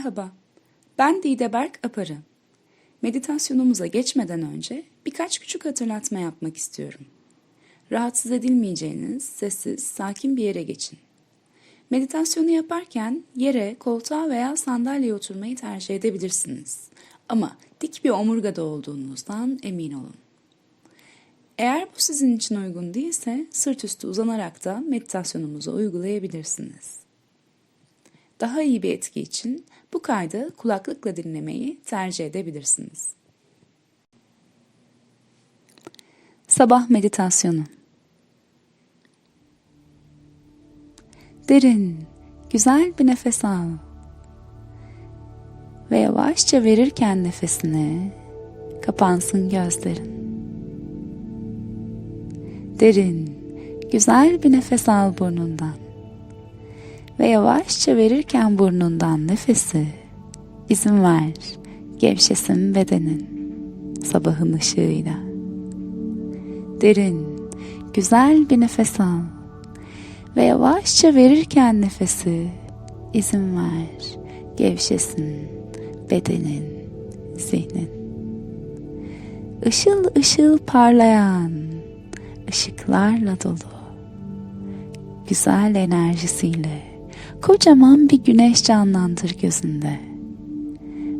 Merhaba, ben Dide Berk Aparı. Meditasyonumuza geçmeden önce birkaç küçük hatırlatma yapmak istiyorum. Rahatsız edilmeyeceğiniz, sessiz, sakin bir yere geçin. Meditasyonu yaparken yere, koltuğa veya sandalyeye oturmayı tercih edebilirsiniz. Ama dik bir omurgada olduğunuzdan emin olun. Eğer bu sizin için uygun değilse sırt üstü uzanarak da meditasyonumuzu uygulayabilirsiniz. Daha iyi bir etki için bu kaydı kulaklıkla dinlemeyi tercih edebilirsiniz. Sabah meditasyonu. Derin, güzel bir nefes al. Ve yavaşça verirken nefesini kapansın gözlerin. Derin, güzel bir nefes al burnundan ve yavaşça verirken burnundan nefesi izin ver gevşesin bedenin sabahın ışığıyla. Derin, güzel bir nefes al ve yavaşça verirken nefesi izin ver gevşesin bedenin, zihnin. Işıl ışıl parlayan ışıklarla dolu güzel enerjisiyle kocaman bir güneş canlandır gözünde.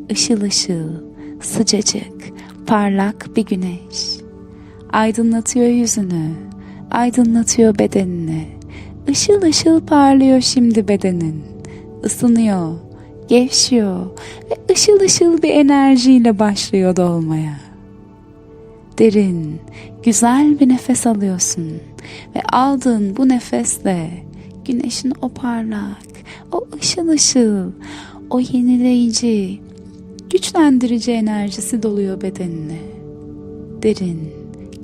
Işıl ışıl, sıcacık, parlak bir güneş. Aydınlatıyor yüzünü, aydınlatıyor bedenini. Işıl ışıl parlıyor şimdi bedenin. Isınıyor, gevşiyor ve ışıl ışıl bir enerjiyle başlıyor dolmaya. Derin, güzel bir nefes alıyorsun ve aldığın bu nefesle güneşin o parlak, o ışıl ışıl, o yenileyici, güçlendirici enerjisi doluyor bedenine. Derin,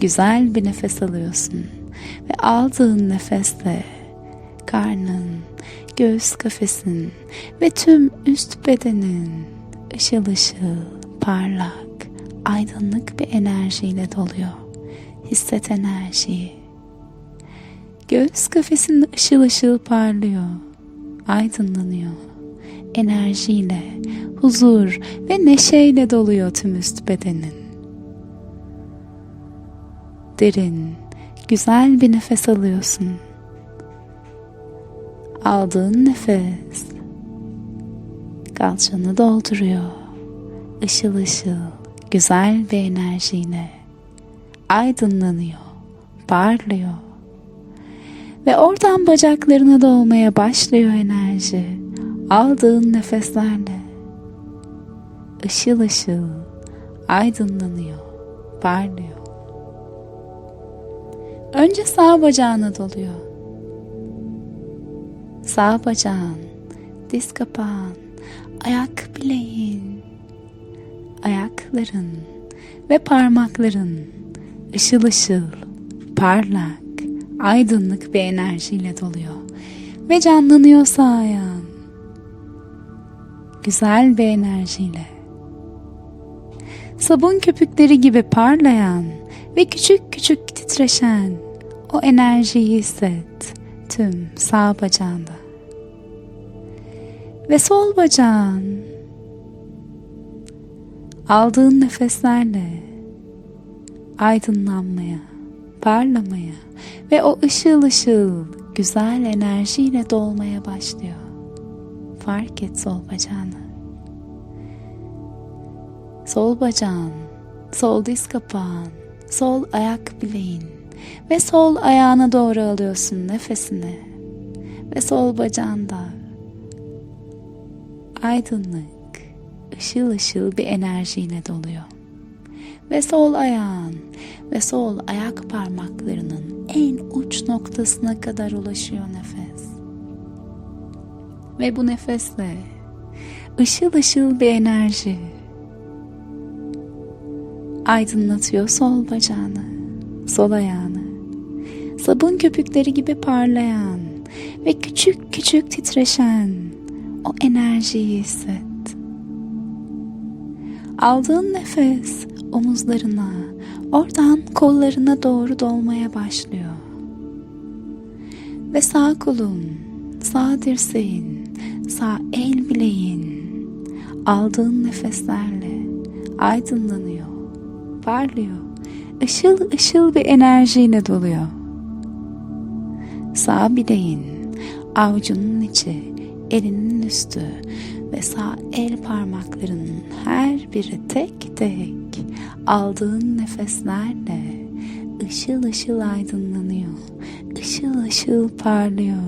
güzel bir nefes alıyorsun ve aldığın nefesle karnın, göğüs kafesin ve tüm üst bedenin ışıl ışıl, parlak, aydınlık bir enerjiyle doluyor. Hisset enerjiyi. Göğüs kafesinde ışıl ışıl parlıyor, aydınlanıyor. Enerjiyle, huzur ve neşeyle doluyor tüm üst bedenin. Derin, güzel bir nefes alıyorsun. Aldığın nefes kalçanı dolduruyor. Işıl ışıl, güzel bir enerjiyle aydınlanıyor, parlıyor. Ve oradan bacaklarına dolmaya başlıyor enerji. Aldığın nefeslerle ışıl ışıl aydınlanıyor, parlıyor. Önce sağ bacağına doluyor. Sağ bacağın, diz kapağın, ayak bileğin, ayakların ve parmakların ışıl ışıl, parlak, aydınlık bir enerjiyle doluyor ve canlanıyor sağ ayağın. Güzel bir enerjiyle. Sabun köpükleri gibi parlayan ve küçük küçük titreşen o enerjiyi hisset tüm sağ bacağında. Ve sol bacağın aldığın nefeslerle aydınlanmaya, parlamaya ve o ışıl ışıl güzel enerjiyle dolmaya başlıyor. Fark et sol bacağını. Sol bacağın, sol diz kapağın, sol ayak bileğin ve sol ayağına doğru alıyorsun nefesini ve sol bacağında aydınlık, ışıl ışıl bir enerjiyle doluyor. Ve sol ayağın ve sol ayak parmaklarının en uç noktasına kadar ulaşıyor nefes. Ve bu nefesle ışıl ışıl bir enerji aydınlatıyor sol bacağını, sol ayağını. Sabun köpükleri gibi parlayan ve küçük küçük titreşen o enerjiyi hisset. Aldığın nefes omuzlarına, oradan kollarına doğru dolmaya başlıyor. Ve sağ kolun, sağ dirseğin, sağ el bileğin aldığın nefeslerle aydınlanıyor, parlıyor, ışıl ışıl bir enerjiyle doluyor. Sağ bileğin, avucunun içi, elinin üstü ve sağ el parmaklarının her biri tek tek aldığın nefeslerle ışıl ışıl aydınlanıyor, ışıl ışıl parlıyor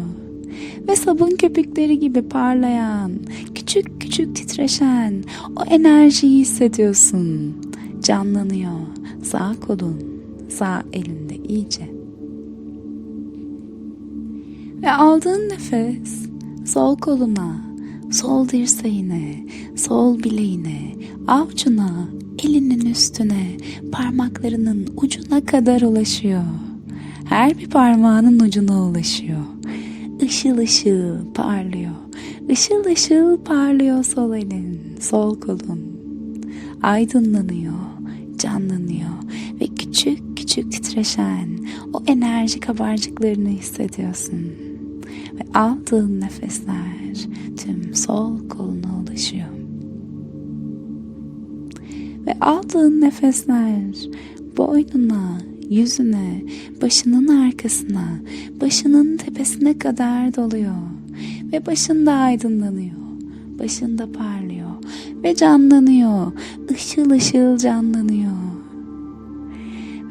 ve sabun köpükleri gibi parlayan, küçük küçük titreşen o enerjiyi hissediyorsun. Canlanıyor sağ kolun, sağ elinde iyice. Ve aldığın nefes sol koluna, sol dirseğine, sol bileğine, avucuna, elinin üstüne, parmaklarının ucuna kadar ulaşıyor. Her bir parmağının ucuna ulaşıyor. Işıl ışıl parlıyor. Işıl ışıl parlıyor sol elin, sol kolun. Aydınlanıyor, canlanıyor ve küçük küçük titreşen o enerji kabarcıklarını hissediyorsun. Ve aldığın nefesler tüm sol koluna ulaşıyor. Ve aldığın nefesler boynuna, yüzüne, başının arkasına, başının tepesine kadar doluyor. Ve başında aydınlanıyor. Başında parlıyor ve canlanıyor. Işıl ışıl canlanıyor.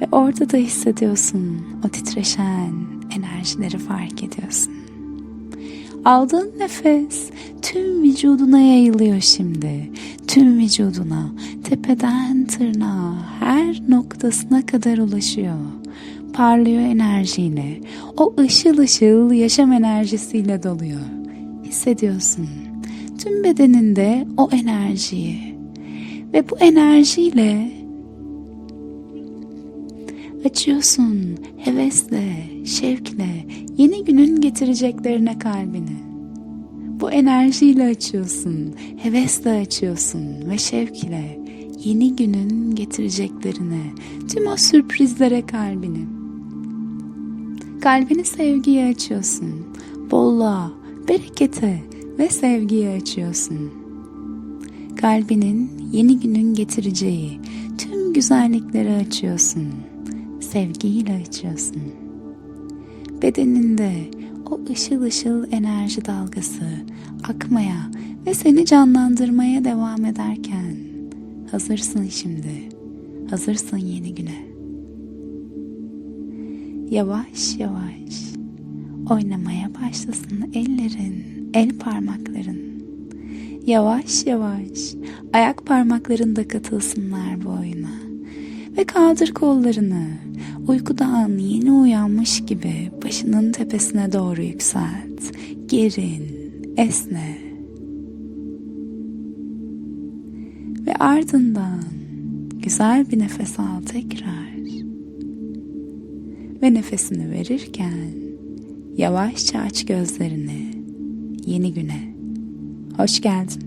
Ve orada da hissediyorsun o titreşen enerjileri fark ediyorsun. Aldığın nefes tüm vücuduna yayılıyor şimdi. Tüm vücuduna, tepeden tırnağa, her noktasına kadar ulaşıyor. Parlıyor enerjiyle. O ışıl ışıl yaşam enerjisiyle doluyor. Hissediyorsun. Tüm bedeninde o enerjiyi. Ve bu enerjiyle açıyorsun hevesle, şevkle yeni günün getireceklerine kalbini. Bu enerjiyle açıyorsun, hevesle açıyorsun ve şevkle yeni günün getireceklerine, tüm o sürprizlere kalbini. Kalbini sevgiye açıyorsun, bolluğa, berekete ve sevgiye açıyorsun. Kalbinin yeni günün getireceği tüm güzellikleri açıyorsun. Sevgiyle açıyorsun. Bedeninde o ışıl ışıl enerji dalgası akmaya ve seni canlandırmaya devam ederken hazırsın şimdi. Hazırsın yeni güne. Yavaş yavaş oynamaya başlasın ellerin, el parmakların. Yavaş yavaş ayak parmakların da katılsınlar bu oyuna. Ve kaldır kollarını. Uykudan yeni uyanmış gibi başının tepesine doğru yükselt. Gerin, esne. Ve ardından güzel bir nefes al tekrar. Ve nefesini verirken yavaşça aç gözlerini yeni güne. Hoş geldin.